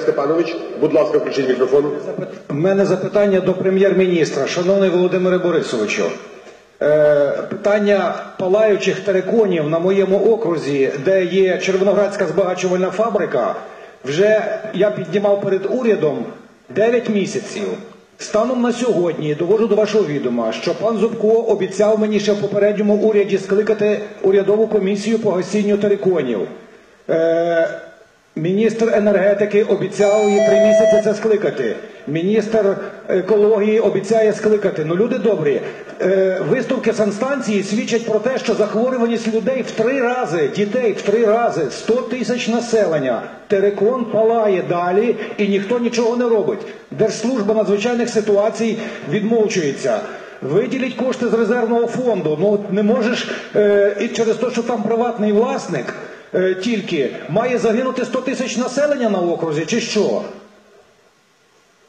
Олег Степанович. Будь ласка, включіть мікрофон. У мене запитання до прем'єр-міністра, шановний Володимире Борисовичу. Е, питання палаючих териконів на моєму окрузі, де є Червоноградська збагачувальна фабрика, вже я піднімав перед урядом 9 місяців. Станом на сьогодні довожу до вашого відома, що пан Зубко обіцяв мені ще в попередньому уряді скликати урядову комісію по гасінню териконів. Е, Міністр енергетики обіцяв її три місяці це скликати. Міністр екології обіцяє скликати. Ну, люди добрі, е, виставки санстанції свідчать про те, що захворюваність людей в три рази, дітей в три рази, 100 тисяч населення. Терекон палає далі і ніхто нічого не робить. Держслужба надзвичайних ситуацій відмовчується. Виділіть кошти з резервного фонду. Ну не можеш е, і через те, що там приватний власник е, тільки має загинути 100 тисяч населення на окрузі, чи що?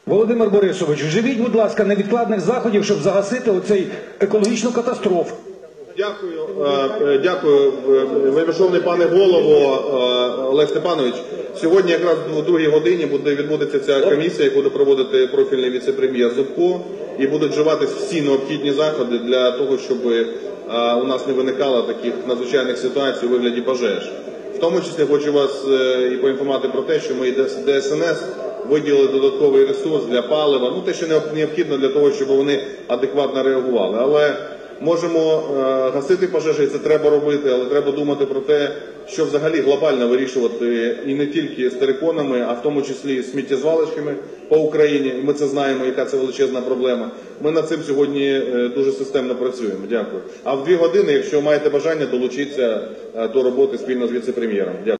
Володимир Борисович, вживіть, будь ласка, невідкладних заходів, щоб загасити оцей екологічну катастрофу. Дякую, е, е, дякую, е, вельмишовний пане голово Олег Степанович. Сьогодні якраз в другій годині буде відбудеться ця комісія, яку буде проводити профільний віце-прем'єр Зубко, і будуть вживатись всі необхідні заходи для того, щоб у нас не виникало таких надзвичайних ситуацій у вигляді пожеж. В тому числі хочу вас е, і поінформувати про те, що ми і ДСНС виділили додатковий ресурс для палива, ну те, що необхідно для того, щоб вони адекватно реагували. Але можемо е, гасити пожежі, це треба робити, але треба думати про те, що взагалі глобально вирішувати і не тільки з териконами, а в тому числі з сміттєзвалищами по Україні. Ми це знаємо, яка це величезна проблема. Ми над цим сьогодні е, дуже системно працюємо. Дякую. А в дві години, якщо маєте бажання, долучіться е, до роботи спільно з віце-прем'єром. Дякую.